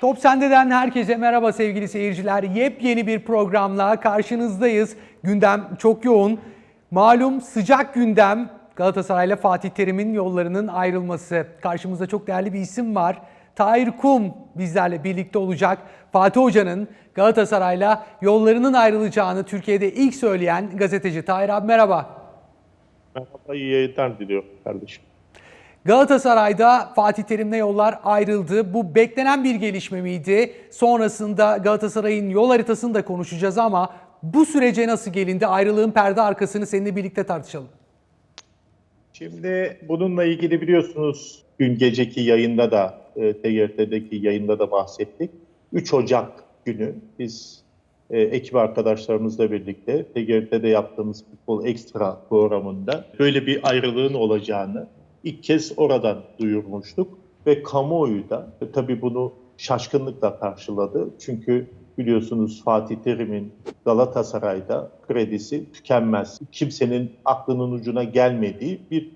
Top Sende'den herkese merhaba sevgili seyirciler. Yepyeni bir programla karşınızdayız. Gündem çok yoğun. Malum sıcak gündem Galatasaray'la Fatih Terim'in yollarının ayrılması. Karşımızda çok değerli bir isim var. Tahir Kum bizlerle birlikte olacak. Fatih Hoca'nın Galatasaray'la yollarının ayrılacağını Türkiye'de ilk söyleyen gazeteci. Tahir abi merhaba. Merhaba, iyi yayınlar diliyorum kardeşim. Galatasaray'da Fatih Terim'le yollar ayrıldı. Bu beklenen bir gelişme miydi? Sonrasında Galatasaray'ın yol haritasını da konuşacağız ama bu sürece nasıl gelindi? Ayrılığın perde arkasını seninle birlikte tartışalım. Şimdi bununla ilgili biliyorsunuz dün geceki yayında da e, yayında da bahsettik. 3 Ocak günü biz e, ekip arkadaşlarımızla birlikte TGRT'de yaptığımız Futbol Ekstra programında böyle bir ayrılığın olacağını ilk kez oradan duyurmuştuk ve kamuoyu da e, tabii bunu şaşkınlıkla karşıladı. Çünkü biliyorsunuz Fatih Terim'in Galatasaray'da kredisi tükenmez. Kimsenin aklının ucuna gelmediği bir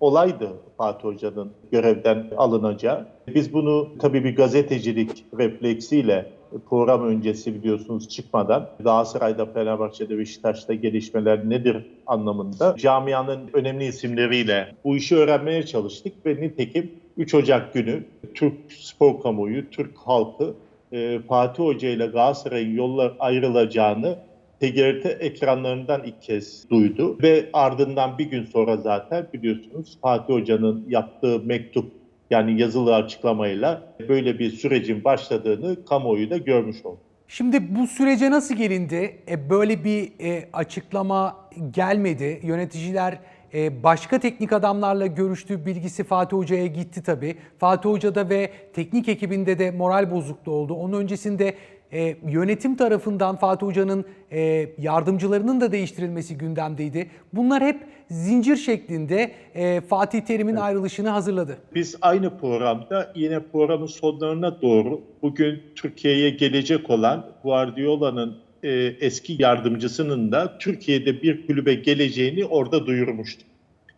olaydı Fatih Hoca'nın görevden alınacağı. Biz bunu tabii bir gazetecilik refleksiyle program öncesi biliyorsunuz çıkmadan Galatasaray'da, Fenerbahçe'de, Beşiktaş'ta gelişmeler nedir anlamında camianın önemli isimleriyle bu işi öğrenmeye çalıştık ve nitekim 3 Ocak günü Türk spor kamuoyu, Türk halkı e, Fatih Hoca ile Galatasaray'ın yollar ayrılacağını TGRT ekranlarından ilk kez duydu ve ardından bir gün sonra zaten biliyorsunuz Fatih Hoca'nın yaptığı mektup yani yazılı açıklamayla böyle bir sürecin başladığını kamuoyu da görmüş oldu. Şimdi bu sürece nasıl gelindi? E, böyle bir e, açıklama gelmedi. Yöneticiler e, başka teknik adamlarla görüştüğü bilgisi Fatih Hoca'ya gitti tabii. Fatih Hoca'da ve teknik ekibinde de moral bozukluğu oldu. Onun öncesinde e, yönetim tarafından Fatih Hoca'nın e, yardımcılarının da değiştirilmesi gündemdeydi. Bunlar hep zincir şeklinde e, Fatih Terim'in ayrılışını hazırladı. Biz aynı programda yine programın sonlarına doğru bugün Türkiye'ye gelecek olan Guardiola'nın e, eski yardımcısının da Türkiye'de bir kulübe geleceğini orada duyurmuştuk.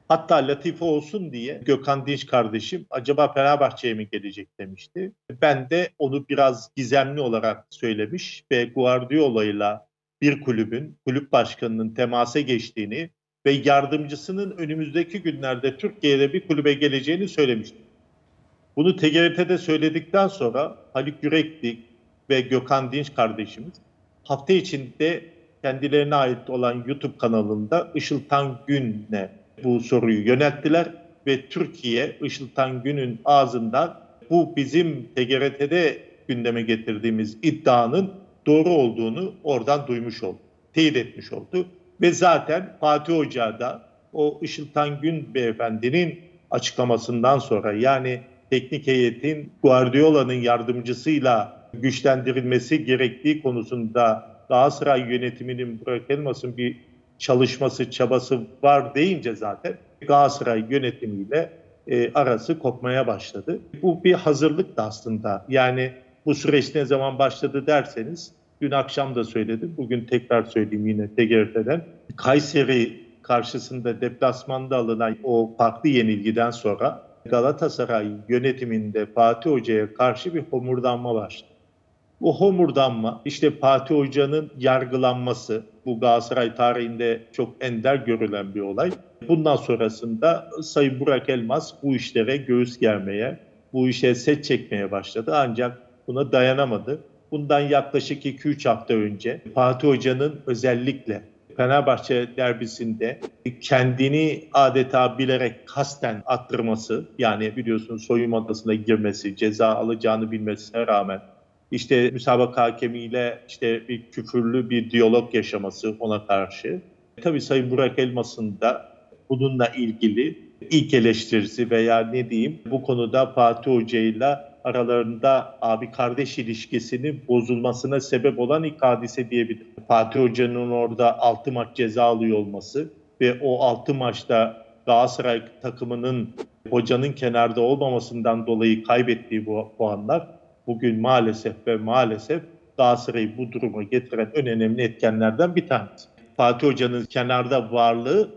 Hatta latife olsun diye Gökhan Dinç kardeşim acaba Fenerbahçe'ye mi gelecek demişti. Ben de onu biraz gizemli olarak söylemiş ve Guardiola'yla bir kulübün, kulüp başkanının temasa geçtiğini ve yardımcısının önümüzdeki günlerde Türkiye'de bir kulübe geleceğini söylemiştim. Bunu TGRT'de söyledikten sonra Haluk Yürekli ve Gökhan Dinç kardeşimiz hafta içinde kendilerine ait olan YouTube kanalında Işıltan Gün'le bu soruyu yönelttiler ve Türkiye Işıltan Gün'ün ağzından bu bizim TGRT'de gündeme getirdiğimiz iddianın doğru olduğunu oradan duymuş oldu, teyit etmiş oldu. Ve zaten Fatih Hoca da o Işıltan Gün beyefendinin açıklamasından sonra yani teknik heyetin Guardiola'nın yardımcısıyla güçlendirilmesi gerektiği konusunda Galatasaray yönetiminin Burak Elmas'ın bir çalışması, çabası var deyince zaten Galatasaray yönetimiyle e, arası kopmaya başladı. Bu bir hazırlık da aslında. Yani bu süreç ne zaman başladı derseniz dün akşam da söyledim. Bugün tekrar söyleyeyim yine TGRT'den. Kayseri karşısında deplasmanda alınan o farklı yenilgiden sonra Galatasaray yönetiminde Fatih Hoca'ya karşı bir homurdanma başladı. Bu homurdanma işte Fatih Hoca'nın yargılanması bu Galatasaray tarihinde çok ender görülen bir olay. Bundan sonrasında Sayın Burak Elmas bu işlere göğüs germeye, bu işe set çekmeye başladı ancak buna dayanamadı. Bundan yaklaşık 2-3 hafta önce Fatih Hoca'nın özellikle Fenerbahçe derbisinde kendini adeta bilerek kasten attırması yani biliyorsunuz soyunma odasına girmesi, ceza alacağını bilmesine rağmen işte müsabaka hakemiyle işte bir küfürlü bir diyalog yaşaması ona karşı. Tabii Sayın Burak Elmas'ın da bununla ilgili ilk eleştirisi veya ne diyeyim bu konuda Fatih Hoca ile aralarında abi kardeş ilişkisinin bozulmasına sebep olan ilk hadise diyebilirim. Fatih Hoca'nın orada 6 maç ceza alıyor olması ve o 6 maçta Galatasaray takımının hocanın kenarda olmamasından dolayı kaybettiği bu puanlar bugün maalesef ve maalesef Galatasaray'ı bu duruma getiren en önemli etkenlerden bir tanesi. Fatih Hoca'nın kenarda varlığı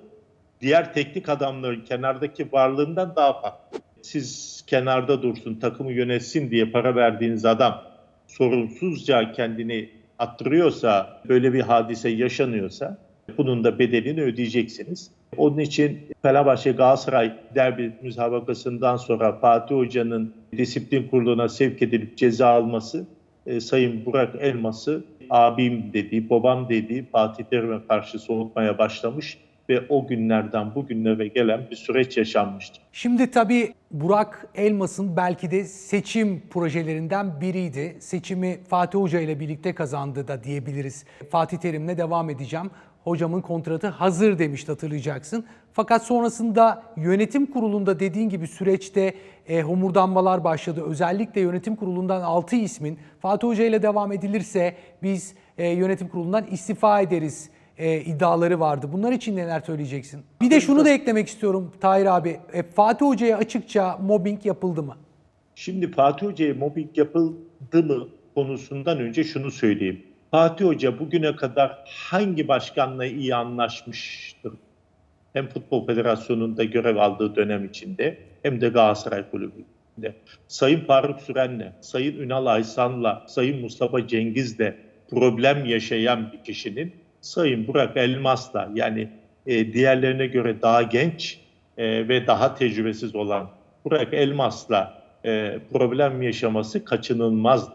diğer teknik adamların kenardaki varlığından daha farklı. siz kenarda dursun, takımı yönetsin diye para verdiğiniz adam sorumsuzca kendini attırıyorsa, böyle bir hadise yaşanıyorsa bunun da bedelini ödeyeceksiniz. Onun için Fenerbahçe Galatasaray derbi müsabakasından sonra Fatih Hoca'nın disiplin kuruluna sevk edilip ceza alması e, Sayın Burak Elmas'ı abim dediği, babam dediği Fatih Terim'e karşı soğutmaya başlamış ve o günlerden bugünlere gelen bir süreç yaşanmıştır. Şimdi tabii Burak Elmas'ın belki de seçim projelerinden biriydi. Seçimi Fatih Hoca ile birlikte kazandı da diyebiliriz. Fatih Terim'le devam edeceğim. Hocamın kontratı hazır demişti hatırlayacaksın. Fakat sonrasında yönetim kurulunda dediğin gibi süreçte e, homurdanmalar başladı. Özellikle yönetim kurulundan 6 ismin Fatih Hoca ile devam edilirse biz e, yönetim kurulundan istifa ederiz e, iddiaları vardı. Bunlar için neler söyleyeceksin? Bir de şunu da eklemek istiyorum Tahir abi. E, Fatih Hoca'ya açıkça mobbing yapıldı mı? Şimdi Fatih Hoca'ya mobbing yapıldı mı konusundan önce şunu söyleyeyim. Fatih Hoca bugüne kadar hangi başkanla iyi anlaşmıştır? Hem Futbol Federasyonu'nda görev aldığı dönem içinde hem de Galatasaray Kulübü'nde. Sayın Faruk Süren'le, Sayın Ünal Aysan'la, Sayın Mustafa Cengiz'le problem yaşayan bir kişinin Sayın Burak Elmas'la yani e, diğerlerine göre daha genç e, ve daha tecrübesiz olan Burak Elmas'la e, problem yaşaması kaçınılmaz.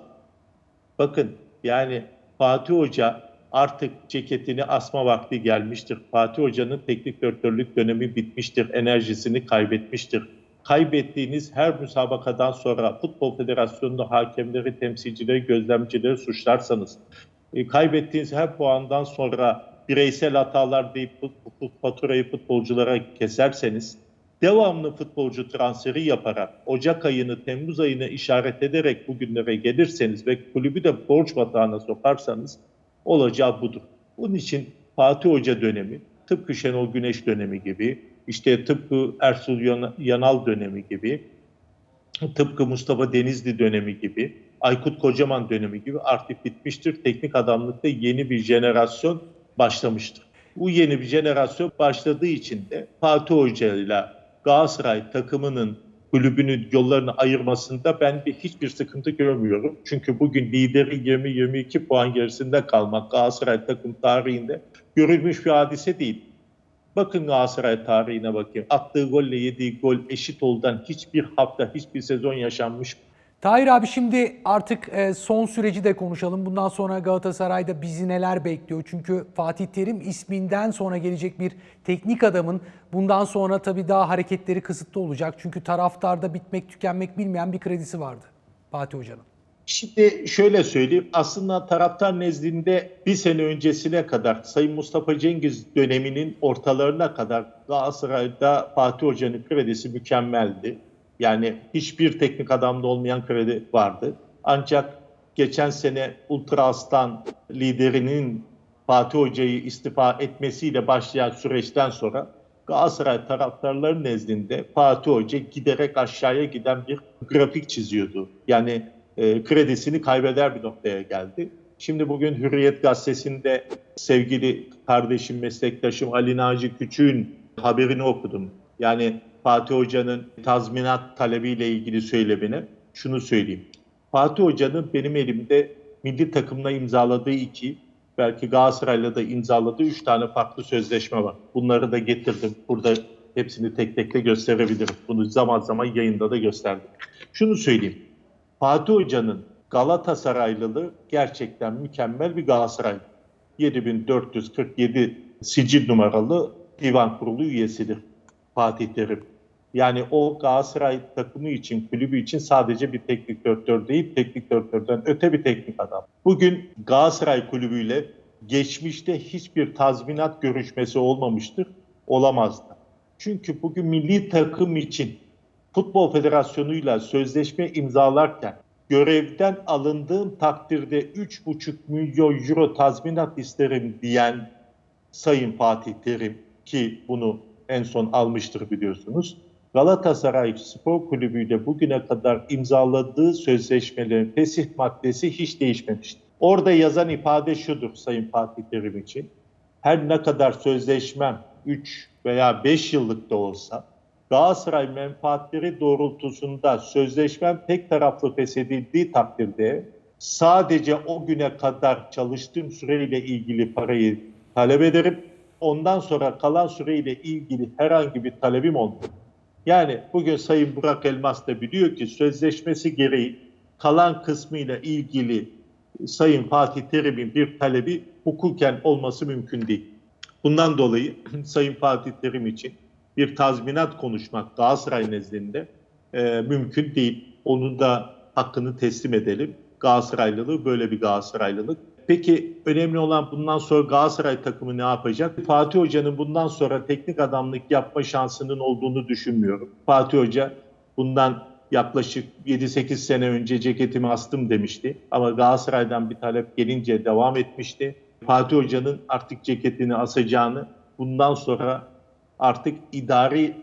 Bakın yani Fatih Hoca artık ceketini asma vakti gelmiştir. Fatih Hoca'nın teknik direktörlük dönemi bitmiştir, enerjisini kaybetmiştir. Kaybettiğiniz her müsabakadan sonra Futbol Federasyonu'nda hakemleri, temsilcileri, gözlemcileri suçlarsanız, e, kaybettiğiniz her puandan sonra bireysel hatalar deyip faturayı futbolculara keserseniz, devamlı futbolcu transferi yaparak, Ocak ayını, Temmuz ayını işaret ederek bugünlere gelirseniz ve kulübü de borç batağına sokarsanız olacağı budur. Bunun için Fatih Hoca dönemi, tıpkı Şenol Güneş dönemi gibi, işte tıpkı Ersul Yan- Yanal dönemi gibi, tıpkı Mustafa Denizli dönemi gibi, Aykut Kocaman dönemi gibi artık bitmiştir. Teknik adamlıkta yeni bir jenerasyon başlamıştır. Bu yeni bir jenerasyon başladığı için de Fatih Hoca ile Galatasaray takımının kulübünün yollarını ayırmasında ben bir hiçbir sıkıntı görmüyorum. Çünkü bugün lideri 20-22 puan gerisinde kalmak Galatasaray takım tarihinde görülmüş bir hadise değil. Bakın Galatasaray tarihine bakayım. Attığı golle yediği gol eşit oldan hiçbir hafta, hiçbir sezon yaşanmış mı? Tahir abi şimdi artık e, son süreci de konuşalım. Bundan sonra Galatasaray'da bizi neler bekliyor? Çünkü Fatih Terim isminden sonra gelecek bir teknik adamın bundan sonra tabii daha hareketleri kısıtlı olacak. Çünkü taraftarda bitmek tükenmek bilmeyen bir kredisi vardı Fatih Hoca'nın. Şimdi şöyle söyleyeyim. Aslında taraftar nezdinde bir sene öncesine kadar Sayın Mustafa Cengiz döneminin ortalarına kadar Galatasaray'da Fatih Hoca'nın kredisi mükemmeldi. Yani hiçbir teknik adamda olmayan kredi vardı. Ancak geçen sene Ultra Aslan liderinin Fatih Hoca'yı istifa etmesiyle başlayan süreçten sonra Galatasaray taraftarları nezdinde Fatih Hoca giderek aşağıya giden bir grafik çiziyordu. Yani e, kredisini kaybeder bir noktaya geldi. Şimdi bugün Hürriyet Gazetesi'nde sevgili kardeşim, meslektaşım Ali Naci Küçük'ün haberini okudum. Yani Fatih Hoca'nın tazminat talebiyle ilgili söylemini şunu söyleyeyim. Fatih Hoca'nın benim elimde milli takımla imzaladığı iki, belki Galatasaray'la da imzaladığı üç tane farklı sözleşme var. Bunları da getirdim. Burada hepsini tek tek de gösterebilirim. Bunu zaman zaman yayında da gösterdim. Şunu söyleyeyim. Fatih Hoca'nın Galatasaraylılığı gerçekten mükemmel bir Galatasaray. 7447 sicil numaralı divan kurulu üyesidir Fatih Terim. Yani o Galatasaray takımı için, kulübü için sadece bir teknik direktör değil, teknik direktörden öte bir teknik adam. Bugün Galatasaray kulübüyle geçmişte hiçbir tazminat görüşmesi olmamıştır, olamaz da. Çünkü bugün milli takım için Futbol Federasyonu'yla sözleşme imzalarken görevden alındığım takdirde 3,5 milyon euro tazminat isterim diyen Sayın Fatih Terim ki bunu en son almıştır biliyorsunuz. Galatasaray Spor Kulübü ile bugüne kadar imzaladığı sözleşmelerin fesih maddesi hiç değişmemiştir. Orada yazan ifade şudur Sayın Fatih Terim için. Her ne kadar sözleşmem 3 veya 5 yıllık da olsa Galatasaray menfaatleri doğrultusunda sözleşmem tek taraflı feshedildiği takdirde sadece o güne kadar çalıştığım süreyle ilgili parayı talep ederim. Ondan sonra kalan süreyle ilgili herhangi bir talebim olmaz. Yani bugün Sayın Burak Elmas da biliyor ki sözleşmesi gereği kalan kısmıyla ilgili Sayın Fatih Terim'in bir talebi hukuken olması mümkün değil. Bundan dolayı Sayın Fatih Terim için bir tazminat konuşmak Galatasaray nezdinde e, mümkün değil. Onun da hakkını teslim edelim. Galatasaraylılığı böyle bir Galatasaraylılık. Peki önemli olan bundan sonra Galatasaray takımı ne yapacak? Fatih Hoca'nın bundan sonra teknik adamlık yapma şansının olduğunu düşünmüyorum. Fatih Hoca bundan yaklaşık 7-8 sene önce ceketimi astım demişti. Ama Galatasaray'dan bir talep gelince devam etmişti. Fatih Hoca'nın artık ceketini asacağını, bundan sonra artık idari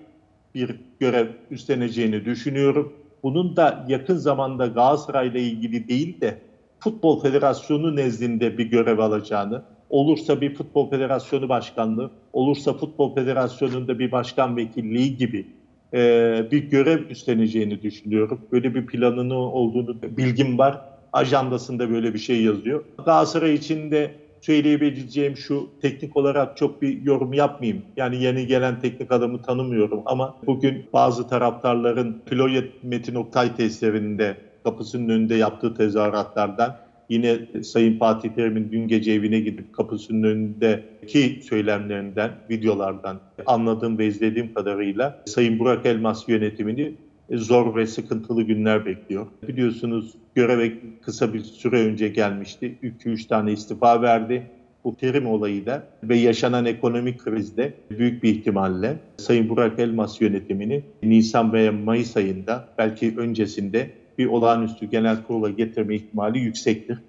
bir görev üstleneceğini düşünüyorum. Bunun da yakın zamanda Galatasaray'la ilgili değil de Futbol Federasyonu nezdinde bir görev alacağını, olursa bir Futbol Federasyonu Başkanlığı, olursa Futbol Federasyonu'nda bir başkan vekilliği gibi e, bir görev üstleneceğini düşünüyorum. Böyle bir planının olduğunu bilgim var. Ajandasında böyle bir şey yazıyor. Galatasaray için de söyleyebileceğim şu teknik olarak çok bir yorum yapmayayım. Yani yeni gelen teknik adamı tanımıyorum ama bugün bazı taraftarların Filoyet Metin Oktay testlerinde kapısının önünde yaptığı tezahüratlardan yine Sayın Fatih Terim'in dün gece evine gidip kapısının önündeki söylemlerinden, videolardan anladığım ve izlediğim kadarıyla Sayın Burak Elmas yönetimini zor ve sıkıntılı günler bekliyor. Biliyorsunuz göreve kısa bir süre önce gelmişti. 2-3 tane istifa verdi. Bu terim olayı da ve yaşanan ekonomik krizde büyük bir ihtimalle Sayın Burak Elmas yönetimini Nisan veya Mayıs ayında belki öncesinde bir olağanüstü genel kurula getirme ihtimali yüksektir.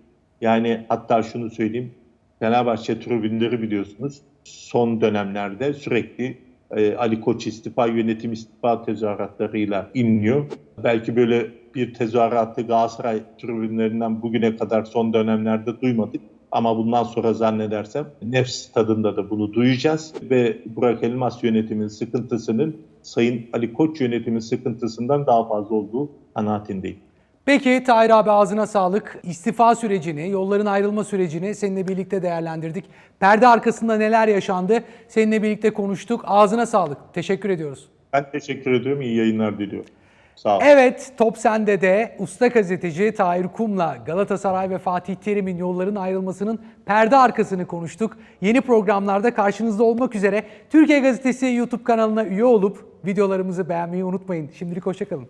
Yani hatta şunu söyleyeyim, Fenerbahçe tribünleri biliyorsunuz son dönemlerde sürekli e, Ali Koç istifa, yönetim istifa tezahüratlarıyla inliyor. Belki böyle bir tezahüratı Galatasaray tribünlerinden bugüne kadar son dönemlerde duymadık. Ama bundan sonra zannedersem nefs tadında da bunu duyacağız ve Burak Elmas yönetimin sıkıntısının Sayın Ali Koç yönetimin sıkıntısından daha fazla olduğu kanaatindeyim. Peki Tahir abi ağzına sağlık. İstifa sürecini, yolların ayrılma sürecini seninle birlikte değerlendirdik. Perde arkasında neler yaşandı seninle birlikte konuştuk. Ağzına sağlık. Teşekkür ediyoruz. Ben teşekkür ediyorum. İyi yayınlar diliyorum. Sağ olun. Evet, Top Sen'de de usta gazeteci Tahir Kum'la Galatasaray ve Fatih Terim'in yolların ayrılmasının perde arkasını konuştuk. Yeni programlarda karşınızda olmak üzere Türkiye Gazetesi YouTube kanalına üye olup videolarımızı beğenmeyi unutmayın. Şimdilik hoşçakalın.